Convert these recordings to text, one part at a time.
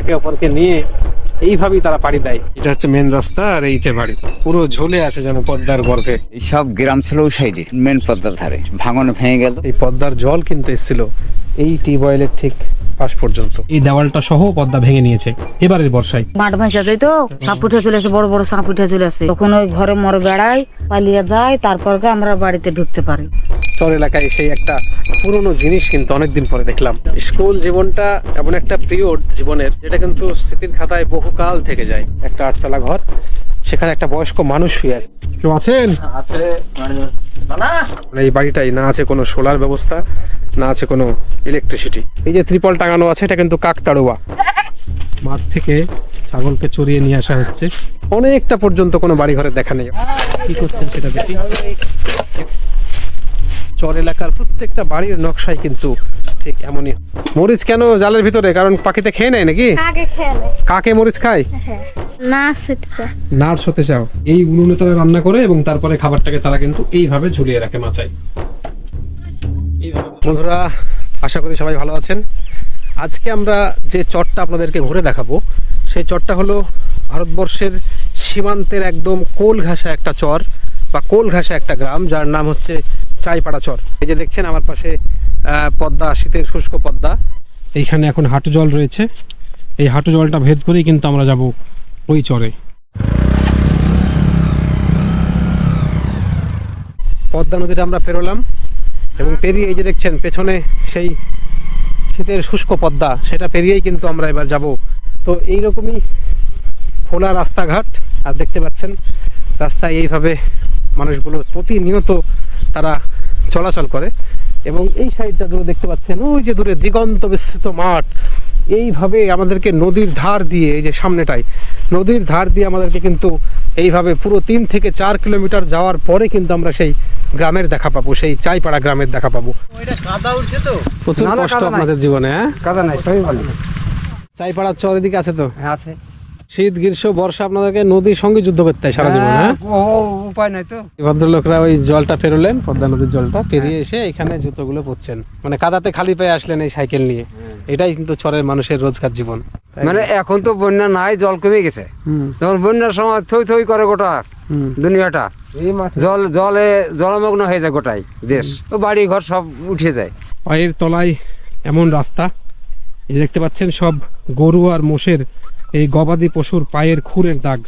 একে অপরকে নিয়ে এইভাবেই তারা পাড়ি দেয়। এটা হচ্ছে মেন রাস্তা আর এইটা বাড়ি। পুরো ঝুলে আছে যেন পদ্মার গর্ভে। এই সব গ্রাম ছিল ওই সাইডে মেন পদ্মার ধারে। ভাঙন ভেঙে গেল। এই পদ্মার জল কিন্তু এসেছিল। এই টিউবওয়েলের ঠিক পাশ পর্যন্ত। এই দেওয়ালটা সহ পদ্মা ভেঙে নিয়েছে। এবারের বর্ষায়। মাঠ ভাসা তো? সাপ উঠে চলে আসে বড় বড় সাপ উঠে চলে আসে। তখন ওই ঘরে মরে বেড়ায় পালিয়ে যায় তারপর আমরা বাড়িতে ঢুকতে পারি। চর এলাকায় সেই একটা পুরনো জিনিস কিন্তু অনেকদিন পরে দেখলাম। স্কুল জীবনটা এমন একটা পিরিয়ড জীবনের যেটা কিন্তু স্মৃতির খাতায় বহুকাল থেকে যায়। একটা আটচালা ঘর সেখানে একটা বয়স্ক মানুষ হয়ে আছে। কেউ আছেন? আছে মানে এই বাড়িটাই না আছে কোনো সোলার ব্যবস্থা না আছে কোনো ইলেকট্রিসিটি এই যে ত্রিপল টাঙানো আছে এটা কিন্তু কাকতাড়ুয়া মাঠ থেকে ছাগলকে চড়িয়ে নিয়ে আসা হচ্ছে। অনেকটা পর্যন্ত কোনো বাড়ি ঘরে দেখা নেই। কি করছেন সেটা দেখি। চর এলাকার প্রত্যেকটা বাড়ির নকশায় কিন্তু ঠিক এমনই। মরিচ কেন জালের ভিতরে? কারণ পাখিতে খেয়ে নেয় নাকি? কাকে মরিচ খায়? হ্যাঁ নার্স হতে চাও? এই উনুনে তারা রান্না করে এবং তারপরে খাবারটাকে তারা কিন্তু এইভাবে ঝুলিয়ে রাখে মাচায়। বন্ধুরা আশা করি সবাই ভালো আছেন। আজকে আমরা যে চটটা আপনাদেরকে ঘুরে দেখাবো সেই চটটা হলো ভারতবর্ষের সীমান্তের একদম কোল ঘাসা একটা চর। বা কোল ঘাসা একটা গ্রাম, যার নাম হচ্ছে চাইপাড়া চর এই যে দেখছেন, আমার পাশে পদ্মা, শীতের শুষ্ক পদ্মা। এইখানে এখন হাঁটু জল রয়েছে। এই হাঁটু জলটা ভেদ করেই কিন্তু আমরা যাব ওই চরে। পদ্মা নদীটা আমরা পেরোলাম এবং পেরিয়ে এই যে দেখছেন, পেছনে সেই শীতের শুষ্ক পদ্মা, সেটা পেরিয়েই কিন্তু আমরা এবার যাব। তো এইরকমই খোলা রাস্তাঘাট, আর দেখতে পাচ্ছেন, রাস্তায় এইভাবে মানুষগুলো প্রতিনিয়ত তারা চলাচল করে। এবং এই সাইডটা দূরে দেখতে পাচ্ছেন ওই যে দূরে দিগন্ত বিস্তৃত মাঠ এইভাবে আমাদেরকে নদীর ধার দিয়ে এই যে সামনেটাই নদীর ধার দিয়ে আমাদেরকে কিন্তু এইভাবে পুরো তিন থেকে চার কিলোমিটার যাওয়ার পরে কিন্তু আমরা সেই গ্রামের দেখা পাবো সেই চাইপাড়া গ্রামের দেখা পাবো। কাদা উঠছে তো। প্রচুর কষ্ট আপনাদের জীবনে হ্যাঁ? কাদা নাই চাইপাড়ার চর এদিকে আছে তো? হ্যাঁ আছে। শীত গ্রীষ্ম বর্ষা আপনাদেরকে নদীর সঙ্গে যুদ্ধ করতে হয় সারা জীবন হ্যাঁ? উপায় নাই তো। ভদ্রলোকরা ওই জলটা পেরোলেন পদ্মা নদীর জলটা পেরিয়ে এসে এখানে জুতোগুলো পরছেন। মানে কাদাতে খালি পায়ে আসলেন এই সাইকেল নিয়ে। এটাই কিন্তু চরের মানুষের রোজকার জীবন। মানে এখন তো বন্যা নাই জল কমে গেছে। তখন বন্যার সময় থই থই করে গোটা হুম। দুনিয়াটা জল জলে জলমগ্ন হয়ে যায় গোটাই দেশ। তো বাড়ি ঘর সব উঠে যায়। পায়ের তলায় এমন রাস্তা এই দেখতে পাচ্ছেন সব গরু আর মোষের এই গবাদি পশুর পায়ের খুরের দাগ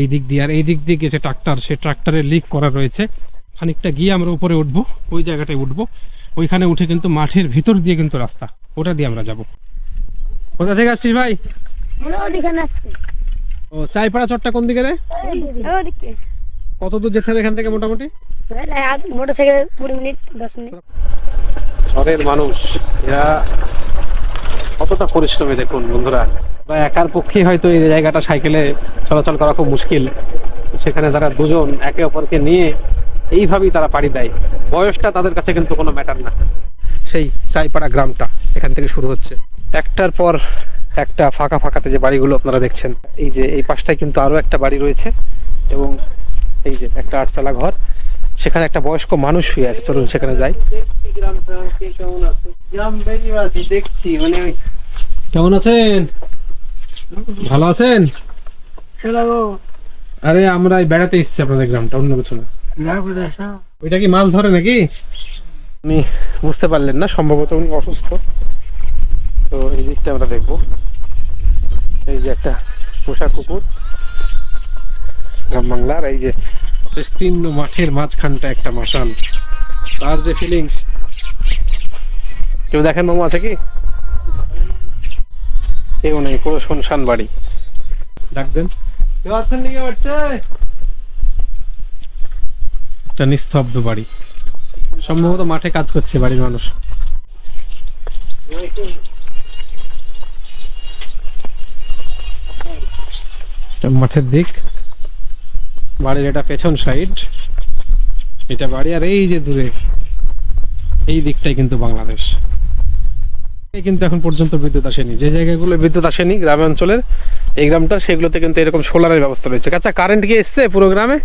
এই দিক দিয়ে। আর এই দিক দিয়ে গেছে ট্রাক্টর। সে ট্রাক্টরের লিক করা রয়েছে। খানিকটা গিয়ে আমরা উপরে উঠবো ওই জায়গাটায় উঠবো। ওইখানে উঠে কিন্তু মাঠের ভিতর দিয়ে কিন্তু রাস্তা ওটা দিয়ে আমরা যাব। কোথা থেকে আসছিস ভাই? ও চাইপাড়া চটটা কোন দিকে রে? ওদিকে। কত দূর যেতে হবে এখান থেকে মোটামুটি? মোটর কুড়ি মিনিট দশ মিনিট। শহরের মানুষ এরা কতটা পরিশ্রমী দেখুন বন্ধুরা। বা একার পক্ষে হয়তো এই জায়গাটা সাইকেলে চলাচল করা খুব মুশকিল। সেখানে তারা দুজন একে অপরকে নিয়ে এইভাবেই তারা পাড়ি দেয়। বয়সটা তাদের কাছে কিন্তু কোনো ম্যাটার না। সেই চাইপাড়া গ্রামটা এখান থেকে শুরু হচ্ছে। একটার পর একটা ফাঁকা ফাঁকাতে যে বাড়িগুলো আপনারা দেখছেন এই যে এই পাশটায় কিন্তু আরও একটা বাড়ি রয়েছে এবং এই যে একটা আটচালা ঘর। সেখানে একটা বয়স্ক মানুষ শুয়ে আছে চলুন সেখানে যাই। গ্রাম বেশি আছে? দেখছি মানে কেমন আছেন? ভালো আছেন? আরে আমরা এই বেড়াতে এসেছি আপনাদের গ্রামটা অন্য কিছু না। ওইটা কি মাছ ধরে নাকি? উনি বুঝতে পারলেন না সম্ভবত উনি অসুস্থ। তো এই দিকটা আমরা দেখব। এই যে একটা পোষা কুকুর গ্রাম বাংলার এই যে বিস্তীর্ণ মাঠের মাঝখানটা একটা মাচান। তার যে ফিলিংস কেউ দেখেন মামু আছে কি? কেউ নেই পুরো শুনশান বাড়ি। ডাকবেন কেউ আছেন নাকি বাড়িতে একটা নিস্তব্ধ বাড়ি। সম্ভবত মাঠে কাজ করছে বাড়ির মানুষ। মাঠের দিক। বাড়ির এটা পেছন সাইড। এটা বাড়ি আর এই যে দূরে। এই দিকটাই কিন্তু বাংলাদেশ। কিন্তু এখন পর্যন্ত বিদ্যুৎ আসেনি। যে জায়গাগুলো বিদ্যুৎ আসেনি গ্রামে অঞ্চলের এই গ্রামটা সেগুলোতে কিন্তু এরকম সোলারের ব্যবস্থা রয়েছে। আচ্ছা কারেন্ট কি এসছে পুরো গ্রামে?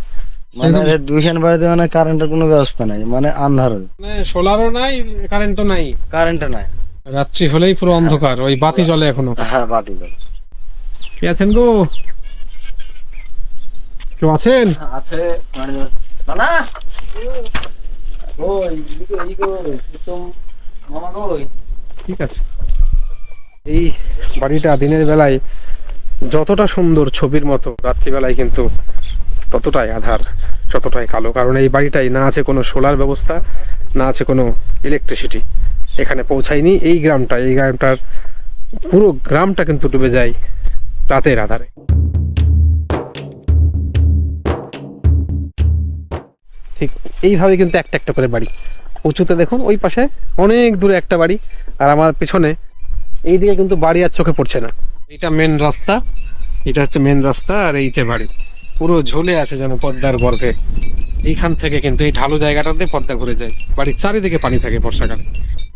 মানে দুইখান বাড়িতে মানে কারেন্টের কোনো ব্যবস্থা নাই মানে আন্ধার। মানে সোলারও নাই কারেন্টও নাই। কারেন্ট নাই। রাত্রি হলেই পুরো অন্ধকার ওই বাতি জ্বলে এখনও। হ্যাঁ বাতি জ্বলে। কে আছেন গো? কেউ আছেন? আছে না ওই এই গো মামা কই? ঠিক আছে। এই বাড়িটা দিনের বেলায় যতটা সুন্দর ছবির মতো, রাত্রিবেলায় কিন্তু ততটাই আধার, যতটাই কালো। কারণ এই বাড়িটাই না আছে কোনো সোলার ব্যবস্থা, না আছে কোনো ইলেকট্রিসিটি এখানে পৌঁছায়নি এই গ্রামটা। এই গ্রামটার পুরো গ্রামটা কিন্তু ডুবে যায় রাতের আধারে। ঠিক এইভাবে কিন্তু একটা একটা করে বাড়ি। উঁচুতে দেখুন, ওই পাশে অনেক দূরে একটা বাড়ি। আর আমার পিছনে এই দিকে কিন্তু বাড়ি আর চোখে পড়ছে না। এটা মেন রাস্তা এটা হচ্ছে মেন রাস্তা আর এইটা বাড়ি। পুরো ঝুলে আছে যেন পদ্মার গর্ভে। এইখান থেকে কিন্তু এই ঢালু জায়গাটাতে পদ্মা ঘুরে যায়। বাড়ির চারিদিকে পানি থাকে বর্ষাকালে।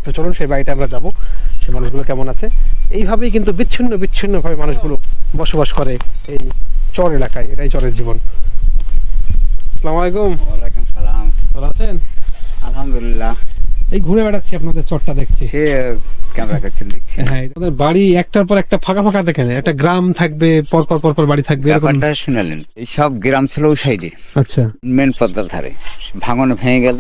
তো চলুন সেই বাড়িটা আমরা যাব। সে মানুষগুলো কেমন আছে? এইভাবেই কিন্তু বিচ্ছিন্ন বিচ্ছিন্নভাবে মানুষগুলো বসবাস করে এই চর এলাকায়। এটাই চরের জীবন। আসসালামু আলাইকুম। ওয়ালাইকুম সালাম। ভালো আছেন? আলহামদুলিল্লাহ। এই ঘুরে বেড়াচ্ছি আপনাদের চরটা দেখছি। সে ক্যামেরা করছেন দেখছি। হ্যাঁ আমাদের বাড়ি একটার পর একটা ফাঁকা ফাঁকা দেখেন একটা গ্রাম থাকবে পর পর পর পর বাড়ি থাকবে ব্যাপারটা শুনালেন এই সব গ্রাম ছিল ওই সাইডে। আচ্ছা। মেন পদ্মার ধারে। ভাঙনে ভেঙে গেল।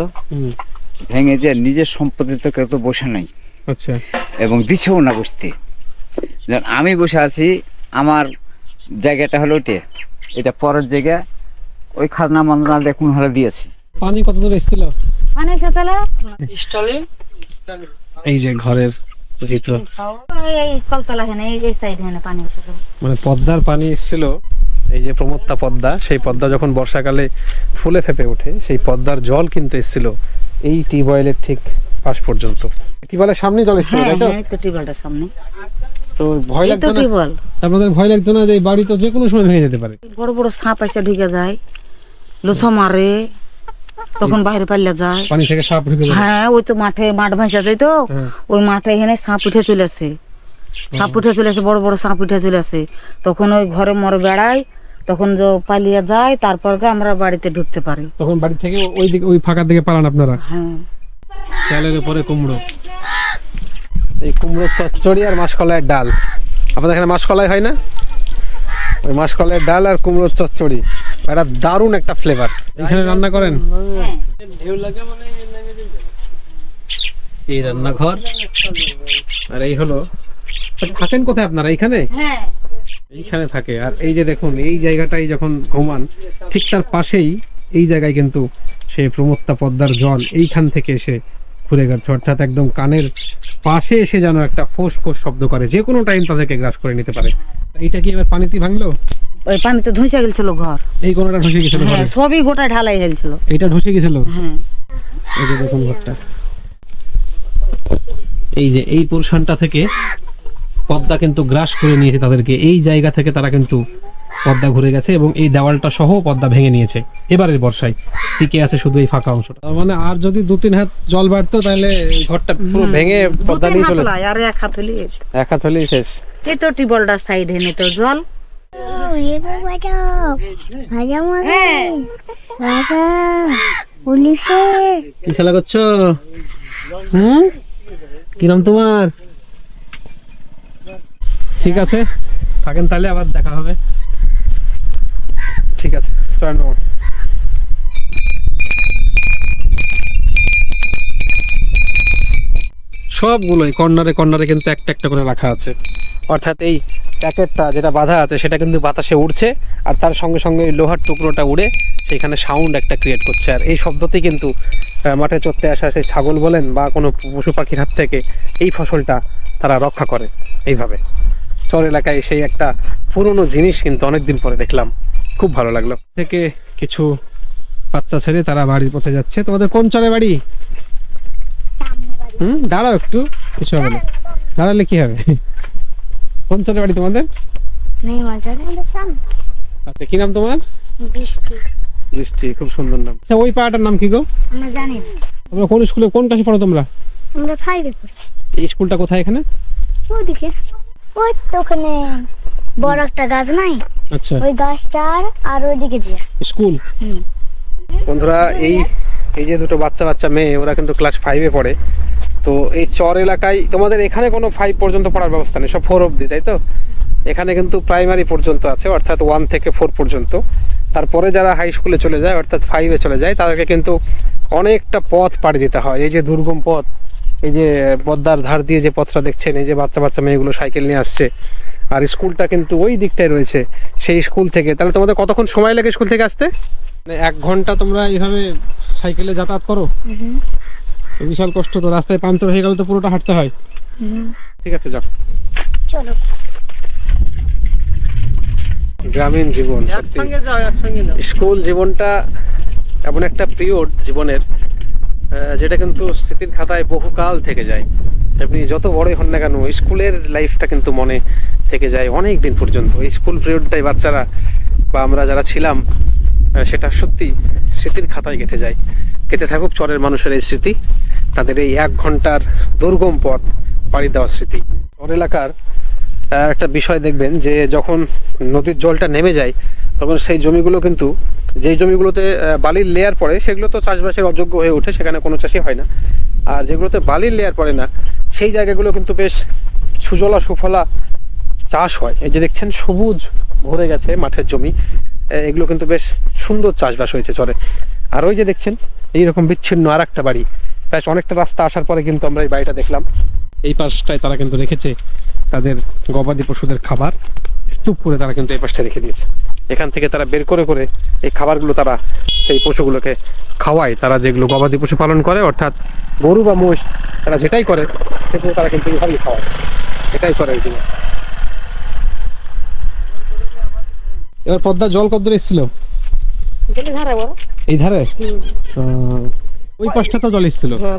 ভেঙে যে নিজের সম্পত্তি তো কেউ তো বসে নাই। আচ্ছা। এবং দিছেও না বসতে। আমি বসে আছি আমার জায়গাটা হলো ওটে এটা পরের জায়গা। ওই খাজনা মান্দনা দেখুন হলে দিয়েছে। পানি কত দূর এসেছিল? মানে এই যে ঘরের ভিতর। এই কলতলা হেনে এই এই সাইড হেনে পানি এসেছিল মানে পদ্মার পানি এসেছিল এই যে প্রমত্তা পদ্মা সেই পদ্মা যখন বর্ষাকালে ফুলে ফেপে ওঠে সেই পদ্মার জল কিন্তু এসেছিল এই টিউবওয়েলের ঠিক পাশ পর্যন্ত। টিউবওয়েলের সামনে জল এসেছিল হ্যাঁ তাই তো? হ্যাঁ তো টিউবওয়েলটার সামনে তো ভয় লাগতো না? টিউবওয়েল। আপনাদের ভয় লাগতো না যে বাড়ি তো যে কোনো সময় ভেঙে যেতে পারে? বড় বড় সাপ এসে ঢুকে যায় লোসা মারে তখন বাইরে পাল্লা যায়। পানি থেকে সাপ যাবে হ্যাঁ ওই তো মাঠে মাঠ ভাসা যায় তো। হ্যাঁ। ওই মাঠে এখানে সাপ উঠে চলে আসে। সাপ উঠে চলে আসে বড় বড় সাপ উঠে চলে আসে। তখন ওই ঘরে মরে বেড়ায় তখন যে পালিয়ে যায় তারপর আমরা বাড়িতে ঢুকতে পারি। তখন বাড়ি থেকে ওই দিকে ওই ফাঁকার দিকে পালান আপনারা? হ্যাঁ। চালের উপরে কুমড়ো। এই কুমড়ো চচ্চড়ি আর মাসকলাইয়ের ডাল। আপনাদের এখানে মাসকলাই হয় না? ওই মাসকলাইয়ের ডাল আর কুমড়োর চচ্চড়ি। এটা দারুণ একটা ফ্লেভার এখানে রান্না করেন? এই রান্নাঘর। আর এই হলো থাকেন কোথায় আপনারা? এইখানে? হ্যাঁ। এইখানে থাকে। আর এই যে দেখুন এই জায়গাটাই যখন ঘুমান ঠিক তার পাশেই এই জায়গায় কিন্তু সে প্রমত্তা পদ্মার জল এইখান থেকে এসে ঘুরে গেছে অর্থাৎ একদম কানের পাশে এসে যেন একটা ফোস ফোস শব্দ করে। যে কোনো টাইম তাদেরকে গ্রাস করে নিতে পারে। এইটা কি এবার পানিতে ভাঙলো? ওই পানিতে ধসে গেছিল ঘর। এই কোনোটা ঢসে গেছিল হ্যাঁ সবই গোটা ঢালাই এইটা ঢসে গেছিল? হ্যাঁ। এই যে দেখুন ঘরটা। এই যে এই পোর্শনটা থেকে পদ্মা কিন্তু গ্রাস করে নিয়েছে তাদেরকে। এই জায়গা থেকে তারা কিন্তু পদ্মা ঘুরে গেছে এবং এই দেওয়ালটা সহ পদ্মা ভেঙে নিয়েছে। এবারের বর্ষায়। টিকে আছে শুধু এই ফাঁকা অংশটা। তার মানে আর যদি দু তিন হাত জল বাড়তো তাহলে ঘরটা পুরো ভেঙে পদ্মা নিয়ে চলে আর এক হাত হলি এক হাত হলেই শেষ। এই তো টিবলটার সাইড হেনে তো জল। কি খেলা করছ? হুম কি নাম তোমার? ঠিক আছে, থাকেন তাহলে আবার দেখা হবে। ঠিক আছে সবগুলোই কর্নারে কর্নারে কিন্তু একটা একটা করে রাখা আছে। অর্থাৎ এই প্যাকেটটা যেটা বাঁধা আছে সেটা কিন্তু বাতাসে উড়ছে আর তার সঙ্গে সঙ্গে ওই লোহার টুকরোটা উড়ে সেখানে সাউন্ড একটা ক্রিয়েট করছে। আর এই শব্দতেই কিন্তু মাঠে চড়তে আসা সেই ছাগল বলেন বা কোনো পশু পাখির হাত থেকে এই ফসলটা তারা রক্ষা করে এইভাবে। চর এলাকায় সেই একটা পুরনো জিনিস কিন্তু অনেকদিন পরে দেখলাম। খুব ভালো লাগল। থেকে কিছু বাচ্চা ছেড়ে তারা বাড়ির পথে যাচ্ছে। তোমাদের কোন চরে বাড়ি। হুম দাঁড়াও একটু কিছু হবে না। দাঁড়ালে কি হবে? কোন চরে বাড়ি তোমাদের? আচ্ছা কি নাম তোমার? বৃষ্টি। বৃষ্টি খুব সুন্দর নাম। আচ্ছা ওই পাড়াটার নাম কি গো? আমরা জানি না। তোমরা কোন স্কুলে কোন ক্লাসে পড়ো তোমরা? আমরা ফাইভে পড়ি। এই স্কুলটা কোথায় এখানে? ওদিকে। ওই তো ওখানে বড় একটা গাছ নাই? আচ্ছা। ওই গাছটার আর ওইদিকে যে স্কুল? হুম। বন্ধুরা এই এই যে দুটো বাচ্চা বাচ্চা মেয়ে ওরা কিন্তু ক্লাস ফাইভে পড়ে। তো এই চর এলাকায় তোমাদের এখানে কোনো ফাইভ পর্যন্ত পড়ার ব্যবস্থা নেই, সব ফোর অবধি, তাই তো? এখানে কিন্তু প্রাইমারি পর্যন্ত আছে, অর্থাৎ ওয়ান থেকে ফোর পর্যন্ত। তারপরে যারা হাই স্কুলে চলে যায়, অর্থাৎ ফাইভে চলে যায়, তাদেরকে কিন্তু অনেকটা পথ পাড়ি দিতে হয়। এই যে দুর্গম পথ, এই যে পদ্মার ধার দিয়ে যে পথটা দেখছেন, এই যে বাচ্চা বাচ্চা মেয়েগুলো সাইকেল নিয়ে আসছে, আর স্কুলটা কিন্তু ওই দিকটায় রয়েছে, সেই স্কুল থেকে। তাহলে তোমাদের কতক্ষণ সময় লাগে স্কুল থেকে আসতে? মানে এক ঘণ্টা তোমরা এইভাবে সাইকেলে যাতায়াত করো? বিশাল কষ্ট তো রাস্তায় পাঞ্চার হয়ে গেলে তো পুরোটা হাঁটতে হয়। ঠিক আছে যাও। চলো। গ্রামীণ জীবন স্কুল জীবনটা এমন একটা পিরিয়ড জীবনের যেটা কিন্তু স্মৃতির খাতায় বহুকাল থেকে যায়। আপনি যত বড়ই হন না কেন স্কুলের লাইফটা কিন্তু মনে থেকে যায় অনেক দিন পর্যন্ত। এই স্কুল পিরিয়ডটাই বাচ্চারা বা আমরা যারা ছিলাম সেটা সত্যি স্মৃতির খাতায় গেঁথে যায়। গেঁথে থাকুক চরের মানুষের এই স্মৃতি, তাদের এই এক ঘণ্টার দুর্গম পথ পাড়ি দেওয়ার স্মৃতি। চর এলাকার একটা বিষয় দেখবেন যে যখন নদীর জলটা নেমে যায়, তখন সেই জমিগুলো কিন্তু, যেই জমিগুলোতে বালির লেয়ার পড়ে, সেগুলো তো চাষবাসের অযোগ্য হয়ে ওঠে, সেখানে কোনো চাষই হয় না। আর যেগুলোতে বালির লেয়ার পড়ে না, সেই জায়গাগুলো কিন্তু বেশ সুজলা সুফলা চাষ হয়। এই যে দেখছেন, সবুজ ভরে গেছে মাঠের জমি। এগুলো কিন্তু বেশ সুন্দর চাষবাস হয়েছে চরে। আর ওই যে দেখছেন, এইরকম বিচ্ছিন্ন আর একটা বাড়ি। বেশ অনেকটা রাস্তা আসার পরে কিন্তু আমরা এই বাড়িটা দেখলাম। এই পাশটায় তারা কিন্তু রেখেছে তাদের গবাদি পশুদের খাবার। স্তূপ করে তারা কিন্তু এই পাশটা রেখে দিয়েছে। এখান থেকে তারা বের করে করে এই খাবারগুলো তারা সেই পশুগুলোকে খাওয়ায়। তারা যেগুলো গবাদি পশু পালন করে, অর্থাৎ গরু বা মোষ তারা যেটাই করে, সেগুলো তারা কিন্তু এইভাবেই খাওয়ায়। এটাই করে এই জিনিস এবার পদ্মার জল কত দূর এসেছিল? এই ধারে? ওই পাশটা তো জল এসেছিল। হ্যাঁ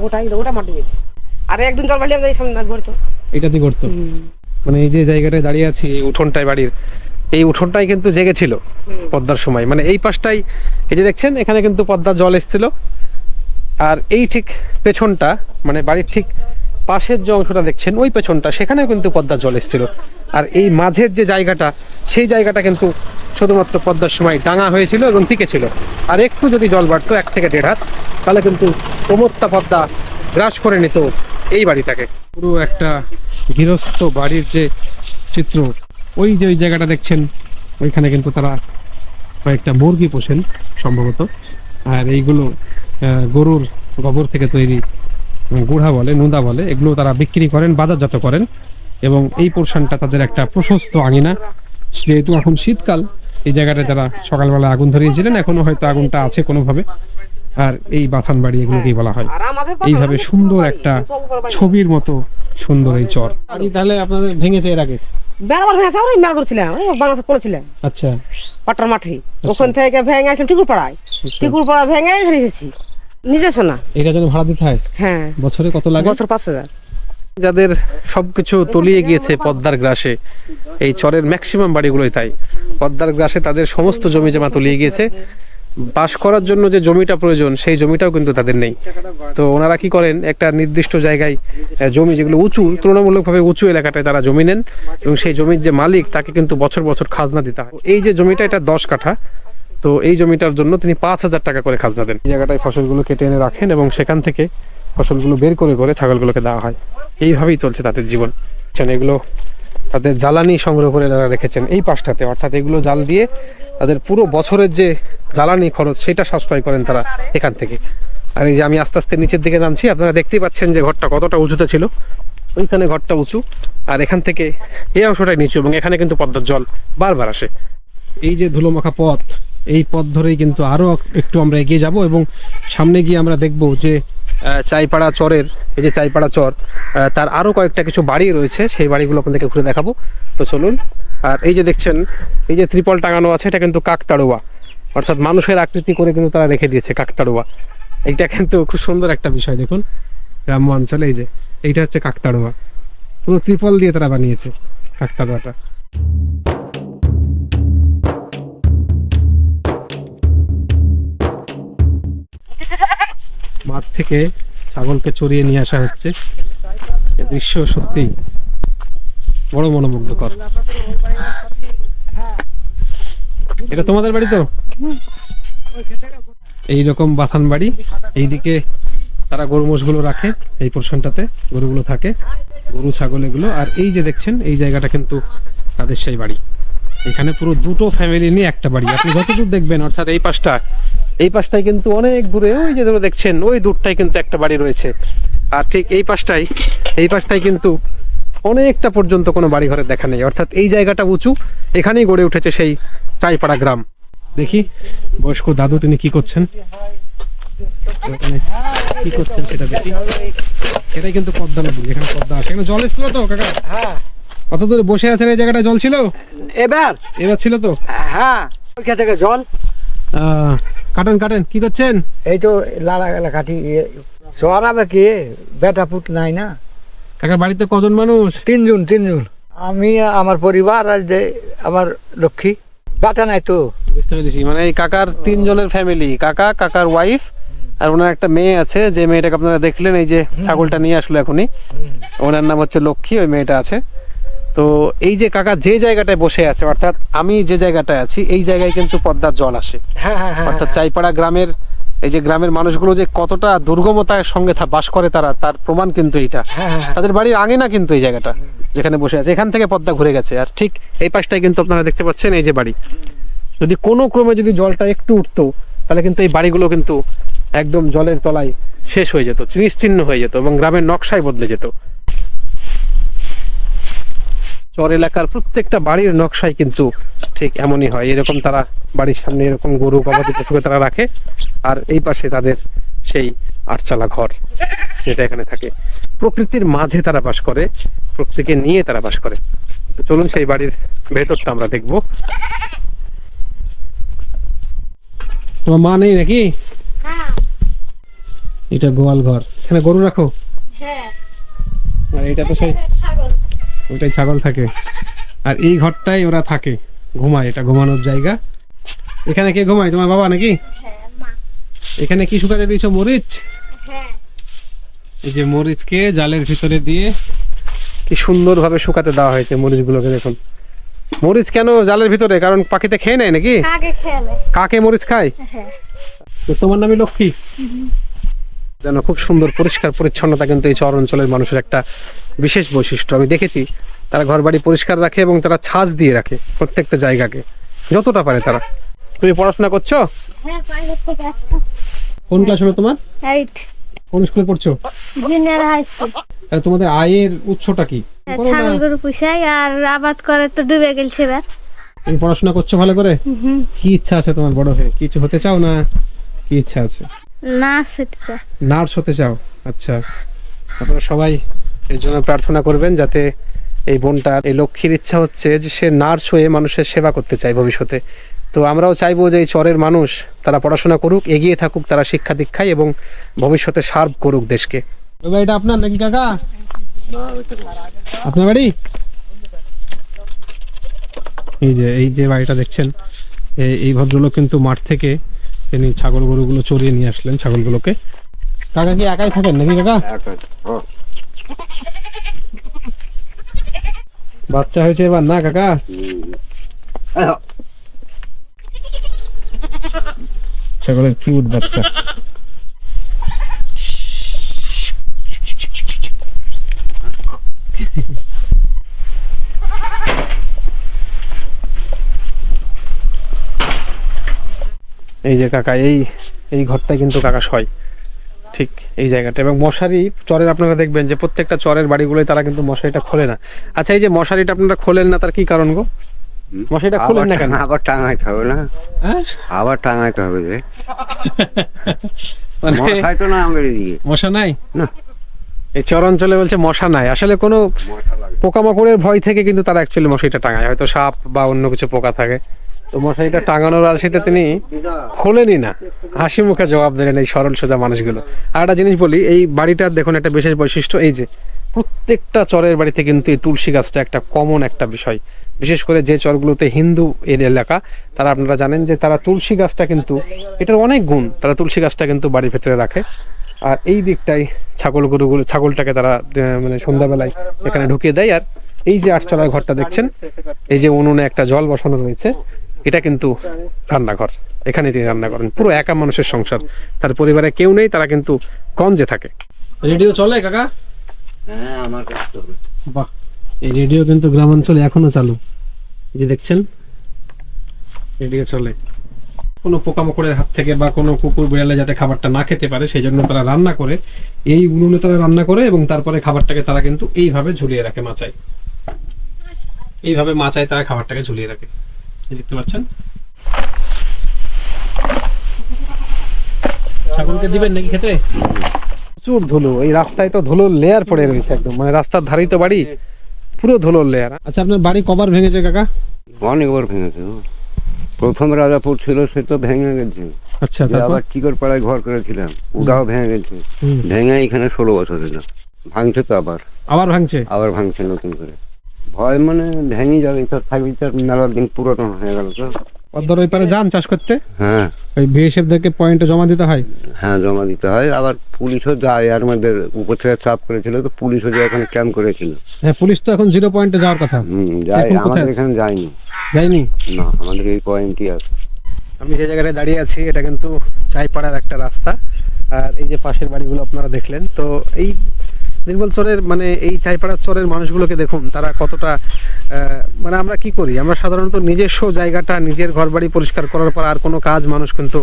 আর একদিন জল বাড়লে আমাদের সামনে ঘুরতো এটাতে করতো মানে এই যে জায়গাটায় দাঁড়িয়ে আছি এই উঠোনটায় বাড়ির এই উঠোনটাই কিন্তু জেগেছিল পদ্মার সময়। মানে এই পাশটাই এই যে দেখছেন এখানে কিন্তু পদ্মার জল এসেছিল। আর এই ঠিক পেছনটা মানে বাড়ির ঠিক পাশের যে অংশটা দেখছেন, ওই পেছনটা, সেখানেও কিন্তু পদ্মার জল এসেছিল। আর এই মাঝের যে জায়গাটা, সেই জায়গাটা কিন্তু শুধুমাত্র পদ্মার সময় ডাঙা হয়েছিল এবং ছিল। আর একটু যদি জল বাড়তো, এক থেকে দেড় হাত, তাহলে কিন্তু প্রমত্তা পদ্মা গ্রাস করে নিত এই বাড়িটাকে। পুরো একটা গৃহস্থ বাড়ির যে চিত্র, ওই যে ওই জায়গাটা দেখছেন, ওইখানে কিন্তু তারা কয়েকটা মুরগি পোষেন সম্ভবত। আর এইগুলো গরুর গোবর থেকে তৈরি গুড়া বলে নুদা বলে এগুলো তারা বিক্রি করেন বাজারজাত করেন এবং এই পোর্শনটা তাদের একটা প্রশস্ত আঙিনা। যেহেতু এখন শীতকাল এই জায়গাটায় তারা সকালবেলা আগুন ধরিয়েছিলেন এখনও হয়তো আগুনটা আছে কোনোভাবে। আর এই বাথান বাড়ি এগুলোকেই বলা হয়। এইভাবে সুন্দর একটা ছবির মতো সুন্দর এই চর। তাহলে আপনাদের ভেঙেছে এর আগে? বেড়াবার ভেঙেছে আমরা মেলা করছিলাম ওই বাংলাদেশ করেছিলাম। আচ্ছা। পাটার মাঠে। ওখান থেকে ভেঙে আসলাম টিকুর পাড়ায় টিকুর পাড়া ভেঙে এসেছি। নিজস্ব না এটা যেন ভাড়া দিতে হয়? হ্যাঁ। বছরে কত লাগে? বছর পাঁচ হাজার। যাদের সবকিছু তলিয়ে গিয়েছে পদ্মার গ্রাসে এই চরের ম্যাক্সিমাম বাড়িগুলোই তাই। পদ্মার গ্রাসে তাদের সমস্ত জমি জমা তলিয়ে গিয়েছে। বাস করার জন্য যে জমিটা প্রয়োজন সেই জমিটাও কিন্তু তাদের নেই। তো ওনারা কি করেন? একটা নির্দিষ্ট জায়গায় জমি যেগুলো উঁচু তুলনামূলকভাবে উঁচু এলাকাটায় তারা জমি নেন এবং সেই জমির যে মালিক তাকে কিন্তু বছর বছর খাজনা দিতে হয়। এই যে জমিটা এটা দশ কাঠা। তো এই জমিটার জন্য তিনি পাঁচ হাজার টাকা করে খাজনা দেন। এই জায়গাটায় ফসলগুলো কেটে এনে রাখেন এবং সেখান থেকে ফসলগুলো বের করে করে ছাগলগুলোকে দেওয়া হয়। এইভাবেই চলছে তাদের জীবন। এগুলো তাদের জ্বালানি সংগ্রহ করে তারা রেখেছেন এই পাশটাতে। অর্থাৎ এগুলো জাল দিয়ে তাদের পুরো বছরের যে জ্বালানি খরচ, সেটা সাশ্রয় করেন তারা এখান থেকে। আর এই যে আমি আস্তে আস্তে নিচের দিকে নামছি, আপনারা দেখতেই পাচ্ছেন যে ঘরটা কতটা উঁচুতে ছিল। ওইখানে ঘরটা উঁচু। আর এখান থেকে এই অংশটাই নিচু এবং এখানে কিন্তু পদ্মার জল বারবার আসে। এই যে ধুলোমাখা পথ এই পথ ধরেই কিন্তু আরও একটু আমরা এগিয়ে যাব এবং সামনে গিয়ে আমরা দেখব যে চাইপাড়া চরের, এই যে চাইপাড়া চর তার আরও কয়েকটা কিছু বাড়ি রয়েছে, সেই বাড়িগুলো আপনাদেরকে ঘুরে দেখাবো। তো চলুন, আর এই যে দেখছেন, এই যে ত্রিপল টাঙানো আছে, এটা কিন্তু কাকতাড়ুয়া। অর্থাৎ মানুষের আকৃতি করে কিন্তু তারা রেখে দিয়েছে কাকতাড়ুয়া। এইটা কিন্তু খুব সুন্দর একটা বিষয়, দেখুন। গ্রাম্য অঞ্চলে এই যে, এইটা হচ্ছে কাকতাড়ুয়া। পুরো ত্রিপল দিয়ে তারা বানিয়েছে কাকতাড়ুয়াটা। মাঠ থেকে ছাগলকে চড়িয়ে নিয়ে আসা হচ্ছে। দৃশ্য সত্যি বড় মনোমুগ্ধকর। এটা তোমাদের বাড়ি তো? এই রকম বাথান বাড়ি। এইদিকে তারা গরু মোষগুলো রাখে, এই পোর্শনটাতে গরুগুলো থাকে, গরু, ছাগল এগুলো। আর এই যে দেখছেন, এই জায়গাটা কিন্তু তাদের সেই বাড়ি। এখানে পুরো দুটো ফ্যামিলি নিয়ে একটা বাড়ি। আপনি যতদূর দেখবেন, অর্থাৎ এই পাশটা, এই পাশটায় কিন্তু অনেক দূরে, ওই যে দূরে দেখছেন, ওই দূরটায় কিন্তু একটা বাড়ি রয়েছে। আর ঠিক এই পাশটায় এই পাশটায় কিন্তু অনেকটা পর্যন্ত কোনো বাড়ি ঘরের দেখা নেই। অর্থাৎ এই জায়গাটা উঁচু, এখানেই গড়ে উঠেছে সেই চাইপাড়া গ্রাম। দেখি, বয়স্ক দাদু, তিনি কি করছেন? কি করছেন সেটা দেখি। এটাই কিন্তু পদ্মা নদী এখানে পদ্মা আছে এখানে জল এসেছিল তো, কাকা? হ্যাঁ। কত দূরে বসে আছেন এই জায়গাটা জল ছিল? এবার? এবার ছিল তো? হ্যাঁ। ওইখান থেকে জল। কাটেন কাটেন কি করছেন? এই তো লালা গেলা কাঠি সরাবে কি? বেটা পুত নাই না? কাকার বাড়িতে কজন মানুষ? তিনজন তিনজন। আমি আমার পরিবার আর যে আমার লক্ষ্মী। বেটা নাই তো? বুঝতে পেরেছি। মানে এই কাকার তিনজনের ফ্যামিলি কাকা কাকার ওয়াইফ আর ওনার একটা মেয়ে আছে। যে মেয়েটাকে আপনারা দেখলেন এই যে ছাগলটা নিয়ে আসলো এখনই। ওনার নাম হচ্ছে লক্ষ্মী ওই মেয়েটা আছে। তো এই যে কাকা যে জায়গাটায় বসে আছে অর্থাৎ আমি যে জায়গাটায় আছি এই জায়গায় কিন্তু পদ্মার জল আসে। হ্যাঁ হ্যাঁ হ্যাঁ অর্থাৎ চাইপাড়া গ্রামের এই যে গ্রামের মানুষগুলো যে কতটা দুর্গমতার সঙ্গে বাস করে তারা তার প্রমাণ কিন্তু এইটা। তাদের বাড়ির আঙিনা কিন্তু এই জায়গাটা যেখানে বসে আছে। এখান থেকে পদ্মা ঘুরে গেছে। আর ঠিক এই পাশটায় কিন্তু আপনারা দেখতে পাচ্ছেন এই যে বাড়ি। যদি কোনো ক্রমে যদি জলটা একটু উঠতো তাহলে কিন্তু এই বাড়িগুলো কিন্তু একদম জলের তলায় শেষ হয়ে যেত নিশ্চিহ্ন হয়ে যেত এবং গ্রামের নকশায় বদলে যেত। চর এলাকার প্রত্যেকটা বাড়ির নকশায় কিন্তু ঠিক এমনই হয়। এরকম তারা বাড়ির সামনে এরকম গরু গবাদি পশুকে তারা রাখে আর এই পাশে তাদের সেই আটচালা ঘর যেটা এখানে থাকে। প্রকৃতির মাঝে তারা বাস করে প্রকৃতিকে নিয়ে তারা বাস করে। তো চলুন সেই বাড়ির ভেতরটা আমরা দেখব। তোমার মা নেই নাকি? এটা গোয়াল ঘর। এখানে গরু রাখো। আর এটা তো সেই ওটাই ছাগল থাকে। আর এই ঘরটাই ওরা থাকে ঘুমায় এটা ঘুমানোর জায়গা। এখানে কে ঘুমায়? তোমার বাবা নাকি? এখানে কি শুকাতে দিয়েছ? মরিচ? এই যে মরিচকে জালের ভিতরে দিয়ে কি সুন্দরভাবে শুকাতে দেওয়া হয়েছে মরিচগুলোকে দেখুন। মরিচ কেন জালের ভিতরে? কারণ পাখিতে খেয়ে নেয় নাকি? কাকে মরিচ খায়? তো তোমার নামই লক্ষ্মী? যেন খুব সুন্দর পরিষ্কার পরিচ্ছন্নতা কিন্তু এই চর অঞ্চলের মানুষের একটা বিশেষ বৈশিষ্ট্য। আমি দেখেছি তারা ঘর বাড়ি পরিষ্কার রাখে এবং তারা ছাঁচ দিয়ে রাখে প্রত্যেকটা জায়গাকে। যতটা পারে তারা। তুমি পড়াশোনা করছ? হ্যাঁ কোন ক্লাস হলো তোমার? কোন স্কুলে পড়ছো? জুনিয়র হাই স্কুল তাহলে তোমাদের আয়ের উৎসটা কি? ছাগল গরু পুষাই আর আবাদ করে তো ডুবে গেছে এবার। তুমি পড়াশোনা করছ ভালো করে? কি ইচ্ছা আছে তোমার বড় হয়ে? কিছু হতে চাও না? কি ইচ্ছা আছে? না সেটা নার্স হতে চাও? আচ্ছা। আপনারা সবাই এর জন্য প্রার্থনা করবেন যাতে এই বোনটার এই লক্ষ্মীর ইচ্ছা হচ্ছে যে সে নার্স হয়ে মানুষের সেবা করতে চায় ভবিষ্যতে। তো আমরাও চাইব যে এই চরের মানুষ তারা পড়াশোনা করুক এগিয়ে থাকুক তারা শিক্ষা দীক্ষায় এবং ভবিষ্যতে সার্ভ করুক দেশকে। এটা আপনার নাকি কাকা? আপনার বাড়ি? এই যে এই যে বাড়িটা দেখছেন এই- এই ভদ্রলোক কিন্তু মাঠ থেকে তিনি ছাগল গরুগুলো চড়িয়ে নিয়ে আসলেন ছাগলগুলোকে। কাকা কি একাই থাকেন নাকি কাকা? বাচ্চা হয়েছে এবার না কাকা? ছাগলের কিউট বাচ্চা। এই যে কাকা এই এই ঘরটাই কিন্তু কাকা শয় ঠিক এই জায়গাটা। এবং মশারি চরের আপনারা দেখবেন যে প্রত্যেকটা চরের বাড়িগুলোই তারা কিন্তু মশারিটা খোলে না। আচ্ছা এই যে মশারিটা আপনারা খোলেন না তার কি কারণ গো? মশারিটা খোলেন না কেন? আবার টাঙাইতে হবে না? হ্যাঁ? আবার টাঙাইতে হবে যে? মানে মশাই তো না আমাদের দিকে মশা নাই? না। এই চর অঞ্চলে বলছে মশা নাই। আসলে কোনো পোকামাকড়ের ভয় থেকে কিন্তু তারা অ্যাকচুয়ালি মশারিটা টাঙায়। হয়তো সাপ বা অন্য কিছু পোকা থাকে। তো মশারিটা টাঙানোর আলসিতে তিনি খোলেনি না। হাসি মুখে জবাব দিলেন এই সরল সোজা মানুষগুলো। আর একটা জিনিস বলি, এই বাড়িটার দেখুন একটা বিশেষ বৈশিষ্ট্য, এই যে প্রত্যেকটা চরের বাড়িতে কিন্তু এই তুলসী গাছটা একটা কমন একটা বিষয়। বিশেষ করে যে চরগুলোতে হিন্দু এর এলাকা, তারা আপনারা জানেন যে তারা তুলসী গাছটা কিন্তু, এটার অনেক গুণ, তারা তুলসী গাছটা কিন্তু বাড়ির ভেতরে রাখে। আর এই দিকটাই ছাগল গরুগুলো, ছাগলটাকে তারা মানে সন্ধ্যাবেলায় এখানে ঢুকিয়ে দেয়। আর এই যে আটচালার ঘরটা দেখছেন, এই যে উনুনে একটা জল বসানো রয়েছে এটা কিন্তু রান্নাঘর। এখানে তিনি রান্না করেন। পুরো একা মানুষের সংসার। তার পরিবারে কেউ নেই তারা কিন্তু গঞ্জে থাকে। রেডিও চলে কাকা? হ্যাঁ আমার কাছে বাহ এই রেডিও কিন্তু গ্রামাঞ্চলে এখনও চালু। যে দেখছেন এদিকে চলে। কোনো পোকামাকড়ের হাত থেকে বা কোনো কুকুর বিড়ালে যাতে খাবারটা না খেতে পারে সেই জন্য তারা রান্না করে। এই উনুনে তারা রান্না করে এবং তারপরে খাবারটাকে তারা কিন্তু এইভাবে ঝুলিয়ে রাখে মাচায়। এইভাবে মাচায় তারা খাবারটাকে ঝুলিয়ে রাখে। দেখতে পাচ্ছেন? ছাগলকে দিবেন নাকি খেতে? প্রচুর ধুলো এই রাস্তায় তো ধুলোর লেয়ার পড়ে রয়েছে একদম মানে রাস্তার ধারেই তো বাড়ি পুরো ধুলোর লেয়ার আচ্ছা আপনার বাড়ি কবার ভেঙেছে কাকা? অনেকবার ভেঙেছে প্রথম রাজাপুর ছিল সে তো ভেঙে গেছে। আচ্ছা আবার টিকর পাড়ায় ঘর করেছিলাম ওটাও ভেঙে গেছে। ভেঙে এখানে ষোলো বছর হলো। ভাঙছে তো আবার। আবার ভাঙছে? আবার ভাঙছে নতুন করে। ভয় মানে ভেঙে যাবে তো থাকবি তো মেলার দিন পুরাতন হয়ে গেল তো। পদ্মার ওই পারে যান চাষ করতে? হ্যাঁ। ওই বিএসএফদেরকে পয়েন্টে জমা দিতে হয়? হ্যাঁ জমা দিতে হয় আবার পুলিশও যায় আর মধ্যে উপর থেকে চাপ করেছিল তো পুলিশও যে এখানে ক্যাম্প করেছিল। হ্যাঁ পুলিশ তো এখন জিরো পয়েন্টে যাওয়ার কথা। হুম যাই আমাদের এখানে যায়নি। যায়নি? না আমাদের এই পয়েন্টই আছে। আমি যে জায়গাটায় দাঁড়িয়ে আছি এটা কিন্তু চাইপাড়ার একটা রাস্তা। আর এই যে পাশের বাড়িগুলো আপনারা দেখলেন তো এই নির্মল চরের মানে এই চাইপাড়ার চরের মানুষগুলোকে দেখুন, তারা কতটা মানে আমরা কি করি? আমরা সাধারণত নিজস্ব জায়গাটা, নিজের ঘরবাড়ি পরিষ্কার করার পর আর কোনো কাজ মানুষ কিন্তু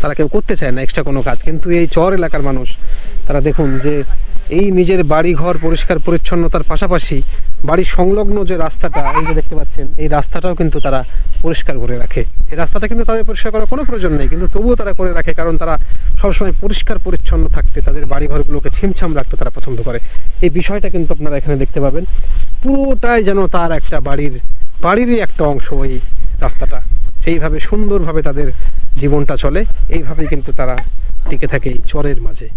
তারা কেউ করতে চায় না এক্সট্রা কোনো কাজ। কিন্তু এই চর এলাকার মানুষ, তারা দেখুন যে এই নিজের বাড়ি ঘর পরিষ্কার পরিচ্ছন্নতার পাশাপাশি বাড়ির সংলগ্ন যে রাস্তাটা, এই যে দেখতে পাচ্ছেন, এই রাস্তাটাও কিন্তু তারা পরিষ্কার করে রাখে। এই রাস্তাটা কিন্তু তাদের পরিষ্কার করার কোনো প্রয়োজন নেই, কিন্তু তবুও তারা করে রাখে, কারণ তারা সবসময় পরিষ্কার পরিচ্ছন্ন থাকতে, তাদের বাড়ি ঘরগুলোকে ছিমছাম রাখতে তারা পছন্দ করে। এই বিষয়টা কিন্তু আপনারা এখানে দেখতে পাবেন। পুরোটাই যেন তার একটা বাড়ির, বাড়িরই একটা অংশ এই রাস্তাটা। সেইভাবে সুন্দরভাবে তাদের জীবনটা চলে। এইভাবেই কিন্তু তারা টিকে থাকে এই চরের মাঝে।